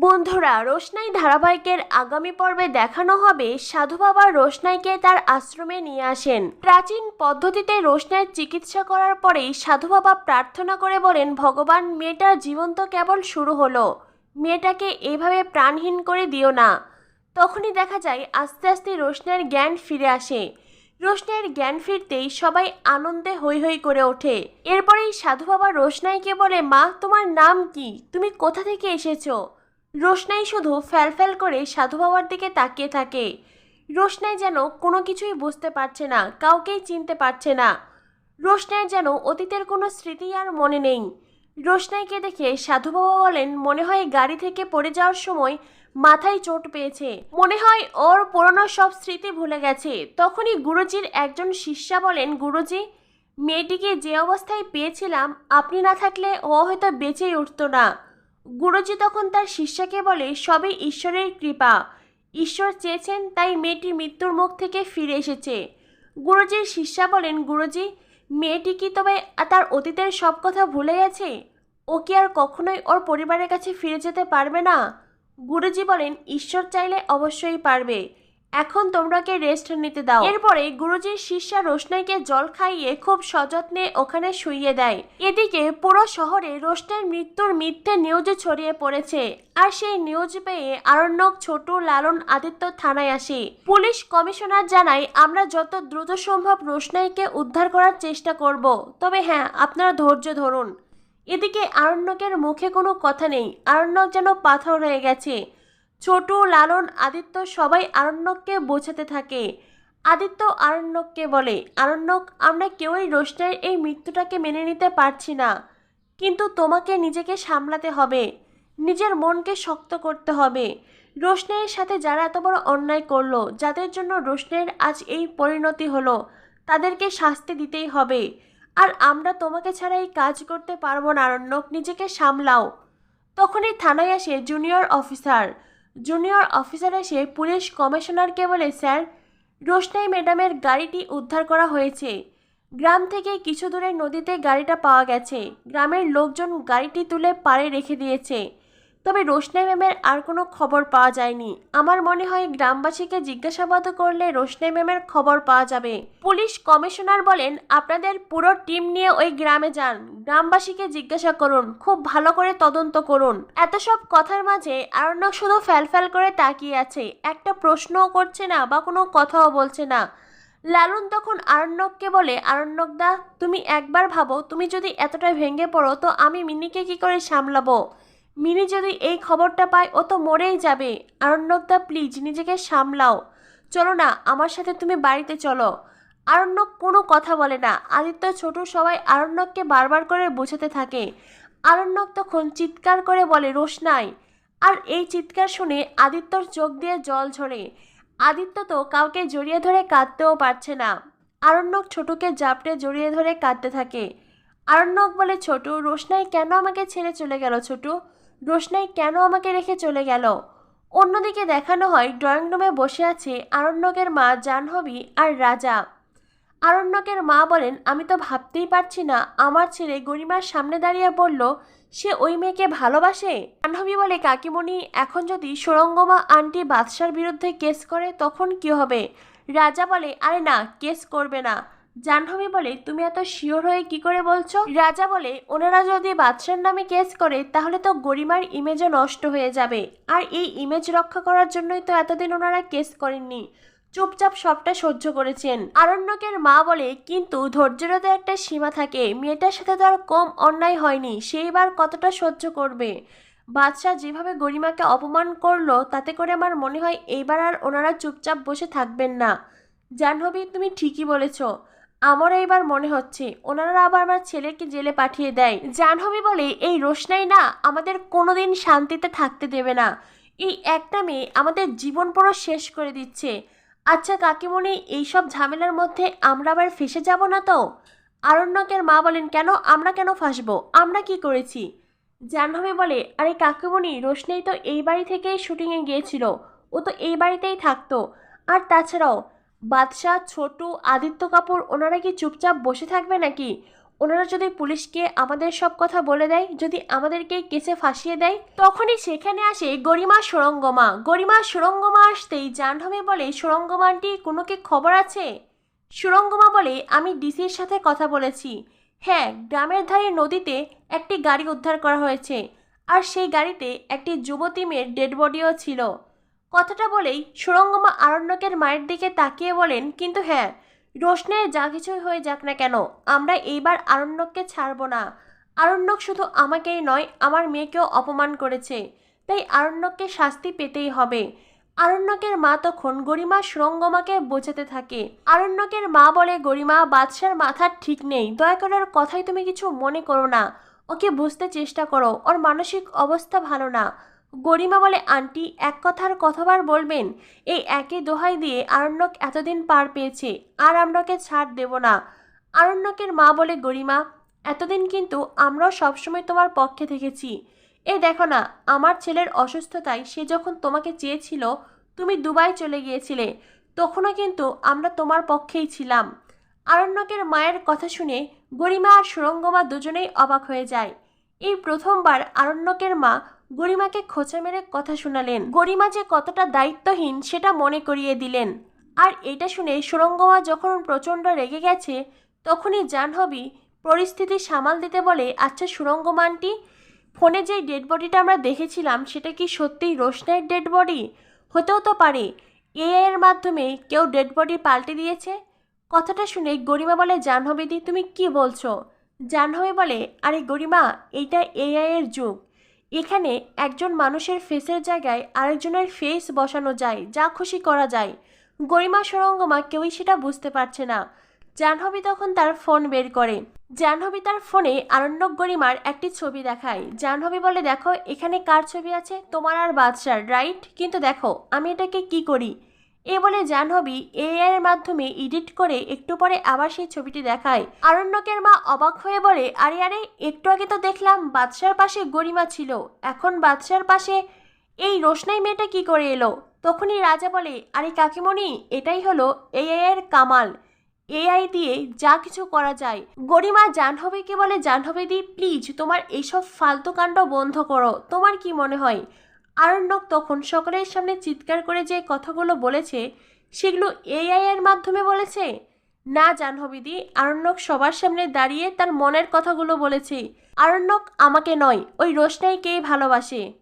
বন্ধুরা, রোশনাই ধারাবাহিকের আগামী পর্বে দেখানো হবে সাধু বাবা রোশনাইকে তার আশ্রমে নিয়ে আসেন। প্রাচীন পদ্ধতিতে রোশনাইয়ের চিকিৎসা করার পরেই সাধু বাবা প্রার্থনা করে বলেন, ভগবান, মেয়েটার জীবন তো কেবল শুরু হলো। মেয়েটাকে এভাবে প্রাণহীন করে দিও না। তখনই দেখা যায়, আস্তে আস্তে রোশনাইয়ের জ্ঞান ফিরে আসে। রোশনাইয়ের জ্ঞান ফিরতেই সবাই আনন্দে হৈ হৈ করে ওঠে। এরপরেই সাধু বাবা রোশনাইকে বলে, মা, তোমার নাম কি? তুমি কোথা থেকে এসেছ? রোশনাই শুধু ফ্যালফ্যাল করে সাধু বাবার দিকে তাকিয়ে থাকে। রোশনাই যেন কোনো কিছুই বুঝতে পারছে না, কাউকেই চিনতে পারছে না। রোশনাইয়ের যেন অতীতের কোনো স্মৃতি আর মনে নেই। রোশনাইকে দেখে সাধু বাবা বলেন, মনে হয় গাড়ি থেকে পড়ে যাওয়ার সময় মাথায় চোট পেয়েছে। মনে হয় ওর পুরনো সব স্মৃতি ভুলে গেছে। তখনই গুরুজির একজন শিষ্যা বলেন, গুরুজি, মেয়েটিকে যে অবস্থায় পেয়েছিলাম, আপনি না থাকলে ও হয়তো বেঁচেই উঠতো না। গুরুজি তখন তার শিষ্যাকে বলে, সবই ঈশ্বরের কৃপা। ঈশ্বর চেয়েছেন তাই মেয়েটি মৃত্যুর মুখ থেকে ফিরে এসেছে। গুরুজির শিষ্যা বলেন, গুরুজি, মেয়েটি কি তবে তার অতীতের সব কথা ভুলে গেছে? ও কি আর কখনোই ওর পরিবারের কাছে ফিরে যেতে পারবে না? গুরুজি বলেন, ঈশ্বর চাইলে অবশ্যই পারবে। এখন তোমরাকে রেস্ট নিতে দাও। এরপরে গুরুজির শিষ্যা রোশনাইকে জল খাইয়ে খুব সযত্নে ওখানে শুইয়ে দেয়। এদিকে পুরো শহরে রোশনাইয়ের মৃত্যুর মিথ্যে নিউজ ছড়িয়ে পড়েছে আর সেই নিউজ পেয়ে আরণ্যক, ছোট, লালন, আদিত্য থানায় আসে। পুলিশ কমিশনার জানায়, আমরা যত দ্রুত সম্ভব রোশনাইকে উদ্ধার করার চেষ্টা করব। তবে হ্যাঁ আপনারা ধৈর্য ধরুন। এদিকে আরণ্যকের মুখে কোনো কথা নেই। আরণ্যক যেন পাথর হয়ে গেছে। ছোট, লালন আদিত্য সবাই আরণ্যককে বোঝাতে থাকে। আদিত্য আরণ্যককে বলে, আরণ্যক, আমরা কেউই রোশনাইয়ের এই মৃত্যুটাকে মেনে নিতে পারছি না। কিন্তু তোমাকে নিজেকে সামলাতে হবে। নিজের মনকে শক্ত করতে হবে। রোশনাইয়ের সাথে যারা এত বড় অন্যায় করল, যাদের জন্য রোশনের আজ এই পরিণতি হলো, তাদেরকে শাস্তি দিতেই হবে। আর আমরা তোমাকে ছাড়া এই কাজ করতে পারব না, আরণ্যক, নিজেকে সামলাও। তখনই থানায় আসে জুনিয়র অফিসার। জুনিয়র অফিসার এসে পুলিশ কমিশনারকে বলে, স্যার, রোশনাই ম্যাডামের গাড়িটি উদ্ধার করা হয়েছে। গ্রাম থেকে কিছু দূরে নদীতে গাড়িটা পাওয়া গেছে। গ্রামের লোকজন গাড়িটি তুলে পাড়ে রেখে দিয়েছে। তবে রোশনাই ম্যামের আর কোনো খবর পাওয়া যায়নি। আমার মনে হয় গ্রামবাসীকে জিজ্ঞাসাবাদ করলে রোশনাই ম্যামের খবর পাওয়া যাবে। পুলিশ কমিশনার বলেন, আপনাদের পুরো টিম নিয়ে ওই গ্রামে যান। গ্রামবাসীকে জিজ্ঞাসা করুন, খুব ভালো করে তদন্ত করুন। এত সব কথার মাঝে আরণ্যক শুধু ফ্যালফ্যাল করে তাকিয়ে আছে। একটা প্রশ্নও করছে না বা কোনো কথাও বলছে না। লালন তখন আরণ্যককে বলে, আরণ্যক দা, তুমি একবার ভাবো, তুমি যদি এতটা ভেঙে পড়ো, তো আমি মিনিকে কি করে সামলাবো? মিনি যদি এই খবরটা পায়, ও তো মরেই যাবে। আরণ্যকদা, প্লিজ নিজেকে সামলাও। চলো না, আমার সাথে তুমি বাড়িতে চলো। আরণ্যক কোনো কথা বলে না। আদিত্য ছোট সবাই আরণ্যককে বারবার করে বোঝাতে থাকে। আরণ্যক তখন চিৎকার করে বলে রোশনাই আর এই চিৎকার শুনে আদিত্যর চোখ দিয়ে জল ঝরে। আদিত্য তো কাউকে জড়িয়ে ধরে কাঁদতেও পারছে না। আরণ্যক ছোটকে জাপটে জড়িয়ে ধরে কাঁদতে থাকে। আরণ্যক বলে, ছোট রোশনাই কেন আমাকে ছেড়ে চলে গেল ছোটু? রোশনাই কেন আমাকে রেখে চলে গেল? অন্যদিকে দেখানো হয় ড্রয়িং রুমে বসে আছে আরণ্যকের মা জাহ্নবী আর রাজা। আরণ্যকের মা বলেন, আমি তো ভাবতেই পারছি না, আমার ছেলে গরিমার সামনে দাঁড়িয়ে বলল, সে ওই মেয়েকে ভালোবাসে? জাহ্নবী বলে, কাকিমণি, এখন যদি সুরঙ্গমা আন্টি বাদশার বিরুদ্ধে কেস করে, তখন কি হবে? রাজা বলে, আরে না, কেস করবে না। জাহ্নবী বলে, তুমি এত শিওর হয়ে কি করে বলছো? রাজা বলে, ওনারা যদি বাদশার নামে কেস করে, তাহলে তো গরিমার ইমেজও নষ্ট হয়ে যাবে। আর এই ইমেজ রক্ষা করার জন্যই তো এতদিন ওনারা কেস করেননি। চুপচাপ সবটা সহ্য করেছেন। আরণ্যকের মা বলে, কিন্তু ধৈর্যেরও তো একটা সীমা থাকে। মেয়েটার সাথে তো আর কম অন্যায় হয়নি। সেইবার কতটা সহ্য করবে? বাদশাহ যেভাবে গরিমাকে অপমান করল, তাতে করে আমার মনে হয়, এইবার আর ওনারা চুপচাপ বসে থাকবেন না। জাহ্নবী, তুমি ঠিকই বলেছ। আমার এইবার মনে হচ্ছে, ওনারা আবার আমার ছেলেকে জেলে পাঠিয়ে দেয়। জাহ্নবী বলে, এই রোশনাই না আমাদের কোনোদিন শান্তিতে থাকতে দেবে না। এই একটা মেয়ে আমাদের জীবন পুরো শেষ করে দিচ্ছে। আচ্ছা কাকিমণি, এইসব ঝামেলার মধ্যে আমরা আবার ফেসে যাব না তো? আরণ্যকের মা বলেন, কেন? আমরা কেন ফাঁসবো? আমরা কি করেছি? জাহ্নবী বলে, আরে কাকিমণি, রোশনাই তো এই বাড়ি থেকেই শুটিংয়ে গিয়েছিল। ও তো এই বাড়িতেই থাকতো। আর তাছাড়াও বাদশাহ, ছোটু, আদিত্য কাপুর, ওনারা কি চুপচাপ বসে থাকবে নাকি? ওনারা যদি পুলিশকে আমাদের সব কথা বলে দেয়, যদি আমাদেরকে কেসে ফাঁসিয়ে দেয়, তখনই সেখানে আসে গরিমা সুরঙ্গমা গরিমা সুরঙ্গমা আসতেই জাহ্নবী বলে সুরঙ্গমানটি কোনো কি খবর আছে? সুরঙ্গমা বলে, আমি ডিসির সাথে কথা বলেছি। হ্যাঁ গ্রামের ধারে নদীতে একটি গাড়ি উদ্ধার করা হয়েছে। আর সেই গাড়িতে একটি যুবতী মেয়ের ডেড বডিও ছিল। কথাটা বলেই সুরঙ্গমা আরণ্যকের মায়ের দিকে তাকিয়ে বলেন, কিন্তু হ্যাঁ রোশনের যা কিছুই হয়ে যাক না কেন, আমরা এইবার আরণ্যককে ছাড়ব না। আরণ্যক শুধু আমাকেই নয়, আমার মেয়েকেও অপমান করেছে। তাই আরণ্যককে শাস্তি পেতেই হবে। আরণ্যকের মা তখন গরিমা সুরঙ্গমাকে বোঝাতে থাকে। আরণ্যকের মা বলে, গরিমা, বাদশার মাথার ঠিক নেই। দয়া করার কথাই তুমি কিছু মনে করো না। ওকে বুঝতে চেষ্টা করো। ওর মানসিক অবস্থা ভালো না। গরিমা বলে, আন্টি, এক কথার কতবার বলবেন? এই একই দোহাই দিয়ে আরণ্যক এতদিন পার পেয়েছে, আর আমরাকে ছাড় দেব না। আরণ্যকের মা বলে, গরিমা, এতদিন কিন্তু আমরাও সবসময় তোমার পক্ষে থেকেছি। এ দেখো না, আমার ছেলের অসুস্থতায় সে যখন তোমাকে চেয়েছিল, তুমি দুবাই চলে গিয়েছিলে, তখনও কিন্তু আমরা তোমার পক্ষেই ছিলাম। আরণ্যকের মায়ের কথা শুনে গরিমা আর সুরঙ্গমা দুজনেই অবাক হয়ে যায়। এই প্রথমবার আরণ্যকের মা গরিমাকে খোঁচা মেরে কথা শোনালেন। গরিমা যে কতটা দায়িত্বহীন সেটা মনে করিয়ে দিলেন। আর এটা শুনে সুরঙ্গমা যখন প্রচণ্ড রেগে গেছে, তখনই জাহ্নবী পরিস্থিতি সামাল দিতে বলে আচ্ছা সুরঙ্গমানটি ফোনে যেই ডেড বডিটা আমরা দেখেছিলাম, সেটা কি সত্যিই রোশনের ডেড বডি হতেও তো পারে। এআইয়ের মাধ্যমে কেউ ডেড বডি পাল্টে দিয়েছে? কথাটা শুনে গরিমা বলে জাহ্নবীদি তুমি কি বলছো? জাহ্নবী বলে, আরে গরিমা, এইটা এআইয়ের যুগ। এখানে একজন মানুষের ফেসের জায়গায় আরেকজনের ফেস বসানো যায়, যা খুশি করা যায়। গরিমা সুরঙ্গমা কেউই সেটা বুঝতে পারছে না। জাহ্নবী তখন তার ফোন বের করে। জাহ্নবী তার ফোনে আরণ্যক গরিমার একটি ছবি দেখায়। জাহ্নবী বলে, দেখো, এখানে কার ছবি আছে? তোমার আর বাদশার রাইট কিন্তু দেখো, আমি এটাকে কি করি? এ বলে জাহ্নবী এআই এর মাধ্যমে এডিট করে একটু পরে আবার সেই ছবিটি দেখায়। আরণ্যকের মা অবাক হয়ে বলে, আরে আরে, একটু আগে তো দেখলাম বাদশার পাশে গরিমা ছিল। এখন বাদশার পাশে এই রোশনাই মেয়েটা কি করে এলো? তখনই রাজা বলে, আরে, কাকিমণি, এটাই হলো এআই এর কামাল। এআই দিয়ে যা কিছু করা যায়। গরিমা জাহ্নবীকে বলে, জাহ্নবীদি, প্লিজ, তোমার এইসব ফালতু কাণ্ড বন্ধ করো। তোমার কি মনে হয়? আরণ্যক তখন সকলের সামনে চিৎকার করে যে কথাগুলো বলেছে, সেগুলো এআই এর মাধ্যমে বলেছে? না, জাহ্নবীদি, আরণ্যক সবার সামনে দাঁড়িয়ে তার মনের কথাগুলো বলেছে। আরণ্যক আমাকে নয়, ওই রোশনাইকেই ভালোবাসে।